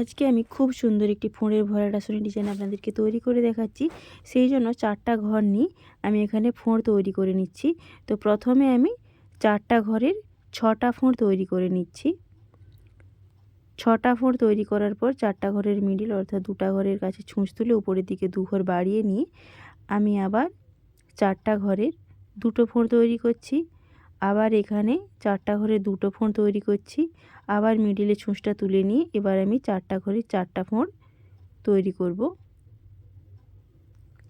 আজকে আমি খুব সুন্দর একটি ফোঁড়ের ভরা রাসনের ডিজাইন আপনাদেরকে তৈরি করে দেখাচ্ছি। সেই জন্য চারটা ঘর নিয়ে আমি এখানে ফোঁড় তৈরি করে নিচ্ছি। তো প্রথমে আমি চারটা ঘরের ছটা ফোঁড় তৈরি করে নিচ্ছি। ছটা ফোঁড় তৈরি করার পর চারটা ঘরের মিডিল অর্থাৎ দুটা ঘরের কাছে ছুঁচ তুলে উপরের দিকে দু ঘর বাড়িয়ে নিয়ে আমি আবার চারটা ঘরের দুটো ফোঁড় তৈরি করছি। আবার এখানে চারটা ঘরে দুটো ফোঁড় তৈরি করছি। আবার মিডিলে ছুঁচটা তুলে নিয়ে এবার আমি চারটা ঘরে চারটা ফোঁড় তৈরি করব।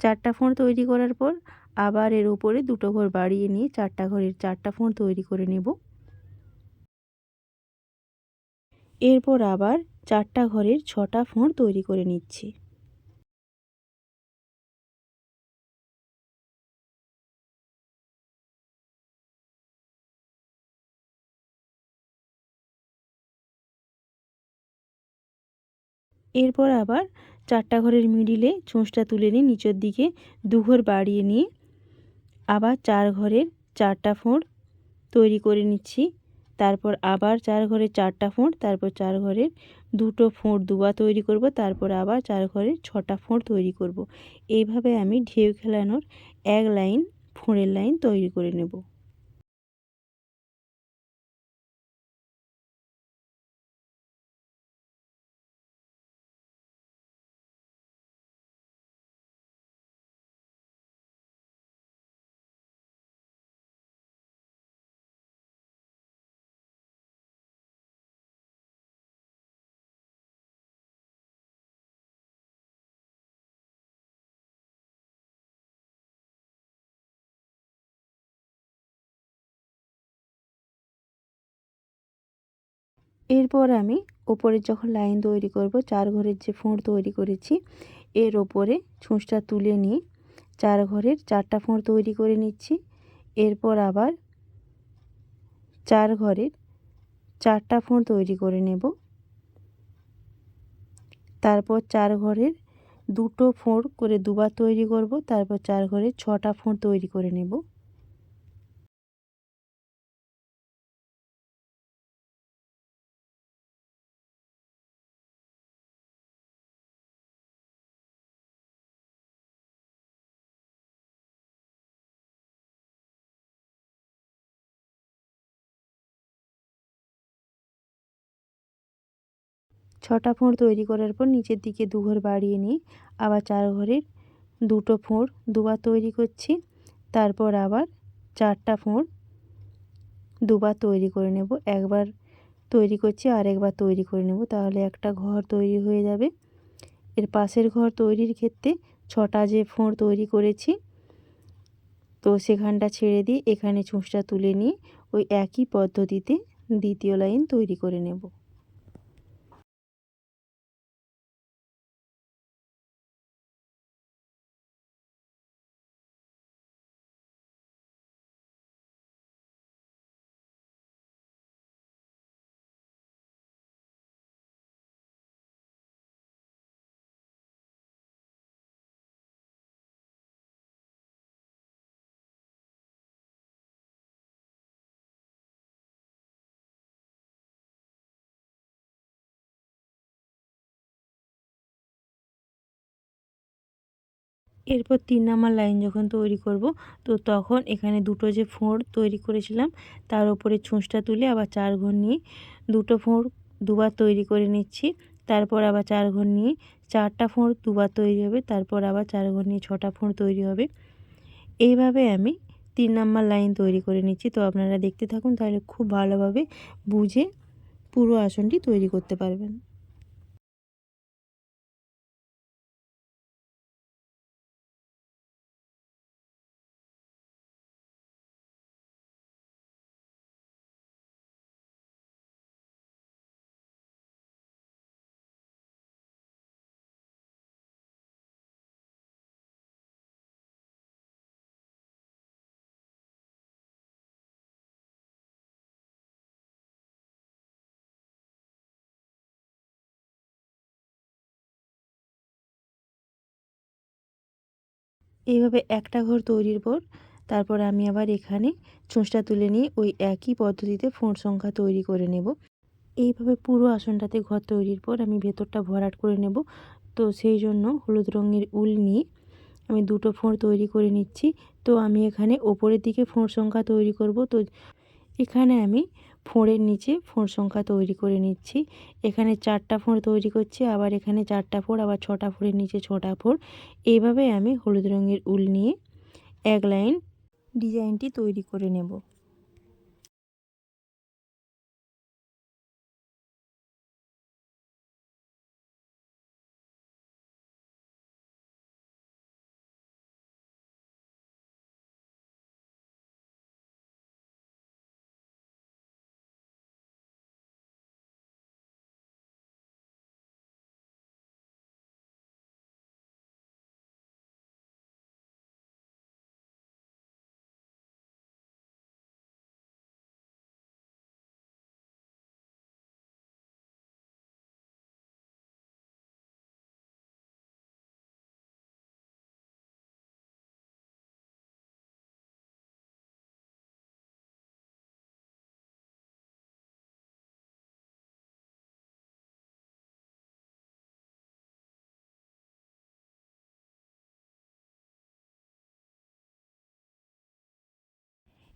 চারটা ফোঁড় তৈরি করার পর আবার এর উপরে দুটো ঘর বাড়িয়ে নিয়ে চারটা ঘরের চারটা ফোঁড় তৈরি করে নেব। এরপর আবার চারটা ঘরের ছটা ফোঁড় তৈরি করে নিচ্ছি। এরপর আবার চারটা ঘরের মিডিলে ছুঁচটা তুলে নিয়ে নিচের দিকে দুঘর বাড়িয়ে নিয়ে আবার চার ঘরের চারটা ফোঁড় তৈরি করে নিচ্ছি। তারপর আবার চার ঘরের চারটা ফোঁড়, তারপর চার ঘরের দুটো ফোঁড় দুবা তৈরি করব, তারপর আবার চার ঘরের ছটা ফোঁড় তৈরি করব। এইভাবে আমি ঢেউ খেলানোর এক লাইন, ফোঁড়ের লাইন তৈরি করে নেব। এরপর আমি ওপরে যখন লাইন তৈরি করব, চার ঘরের যে ফোঁড় তৈরি করেছি, এর ওপরে ছুঁচটা তুলে নিয়ে চার ঘরের চারটা ফোঁড় তৈরি করে নিচ্ছি। এরপর আবার চার ঘরের চারটা ফোঁড় তৈরি করে নেব। তারপর চার ঘরের দুটো ফোঁড় করে দুবার তৈরি করব, তারপর চার ঘরের ছটা ফোঁড় তৈরি করে নেব। ছটা ফোঁড় তৈরি করার পর নিচের দিকে দুঘর বাড়িয়ে নিই। আবার চার ঘরের দুটো ফোঁড় দুবার তৈরি করছি। তারপর আবার চারটা ফোঁড় দুবার তৈরি করে নেব। একবার তৈরি করছি আর একবার তৈরি করে নেব। তাহলে একটা ঘর তৈরি হয়ে যাবে। এর পাশের ঘর তৈরির ক্ষেত্রে ছটা যে ফোঁড় তৈরি করেছি, তো সেখানটা ছেড়ে দিয়ে এখানে চুঁচটা তুলে নিয়ে ওই একই পদ্ধতিতে দ্বিতীয় লাইন তৈরি করে নেব। এরপর তিন নাম্বার লাইন যখন তৈরি করব, তো তখন এখানে দুটো যে ফোঁড় তৈরি করেছিলাম, তার উপরে ছুঁচটা তুলে আবার চার ঘর নিয়ে দুটো ফোঁড় দুবার তৈরি করে নিচ্ছি। তারপর আবার চার ঘর নিয়ে চারটা ফোঁড় দুবার তৈরি হবে, তারপর আবার চার ঘর নিয়ে ছটা ফোঁড় তৈরি হবে। এইভাবে আমি তিন নাম্বার লাইন তৈরি করে নিচ্ছি। তো আপনারা দেখতে থাকুন, তাহলে খুব ভালোভাবে বুঝে পুরো আসনটি তৈরি করতে পারবেন। এইভাবে একটা ঘর তৈরির পর তারপর আমি আবার এখানে চোঁচটা তুলে নিয়ে ওই একই পদ্ধতিতে ফোঁড় সংখ্যা তৈরি করে নেব। এইভাবে পুরো আসনটাতে ঘর তৈরির পর আমি ভেতরটা ভরাট করে নেব। তো সেই জন্য হলুদ রঙের উল নিয়ে আমি দুটো ফোঁড় তৈরি করে নিচ্ছি। তো আমি এখানে ওপরের দিকে ফোঁড় সংখ্যা তৈরি করব। তো এখানে আমি ফোঁড়ের নিচে ফোঁড় সংখ্যা তৈরি করে নিচ্ছি। এখানে চারটা ফোঁড় তৈরি করছি, আবার এখানে চারটা ফোঁড়, আবার ছটা ফোঁড়ের নিচে ছটা ফোঁড়। এইভাবে আমি হলুদ রঙের উল নিয়ে এক লাইন ডিজাইনটি তৈরি করে নেব।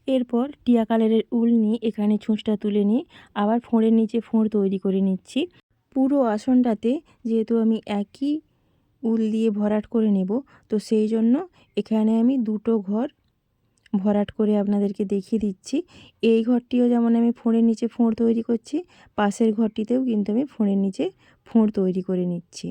এরপর টিয়া কালারের উল নিয়ে এখানে ছুঁচটা তুলে নিয়ে আবার ফোঁড়ের নিচে ফোঁড় তৈরি করে নিচ্ছি। পুরো আসনটাতে যেহেতু আমি একই উল দিয়ে ভরাট করে নেব, তো সেই জন্য এখানে আমি দুটো ঘর ভরাট করে আপনাদেরকে দেখিয়ে দিচ্ছি। এই ঘরটিও যেমন আমি ফোঁড়ের নিচে ফোঁড় তৈরি করছি, পাশের ঘরটিতেও কিন্তু আমি ফোঁড়ের নিচে ফোঁড় তৈরি করে নিচ্ছি।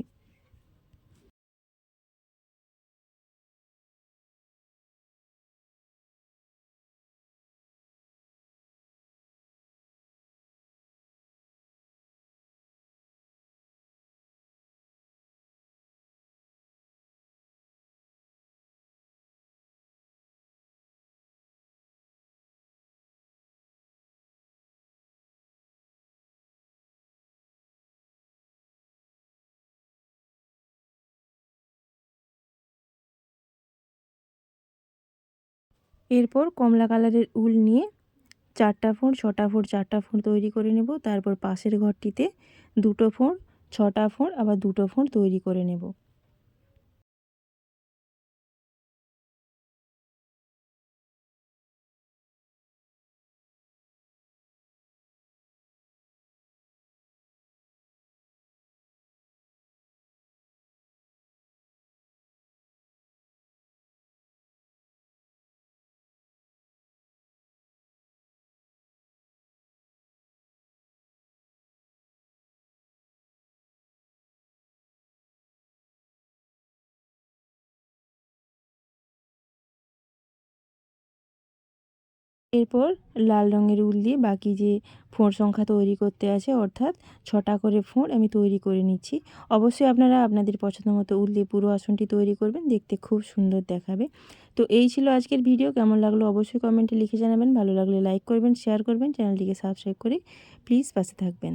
এরপর কমলা কালারের উল নিয়ে চারটা ফোঁড় ছটা ফোঁড় চারটা ফোঁড় তৈরি করে নেব। তারপর পাশের ঘরটিতে দুটো ফোঁড় ছটা ফোঁড় আবার দুটো ফোঁড় তৈরি করে নেব। এরপর লাল রঙের উল দিয়ে বাকি যে ফোঁড় সংখ্যা তৈরি করতে আছে, অর্থাৎ ছটা করে ফোঁড় আমি তৈরি করে নিচ্ছি। অবশ্যই আপনারা আপনাদের পছন্দ মতো উল দিয়ে পুরো আসনটি তৈরি করবেন, দেখতে খুব সুন্দর দেখাবে। তো এই ছিল আজকের ভিডিও, কেমন লাগল অবশ্যই কমেন্টে লিখে জানাবেন, ভালো লাগলে লাইক করবেন, শেয়ার করবেন, চ্যানেলটিকে সাবস্ক্রাইব করে প্লিজ পাশে থাকবেন।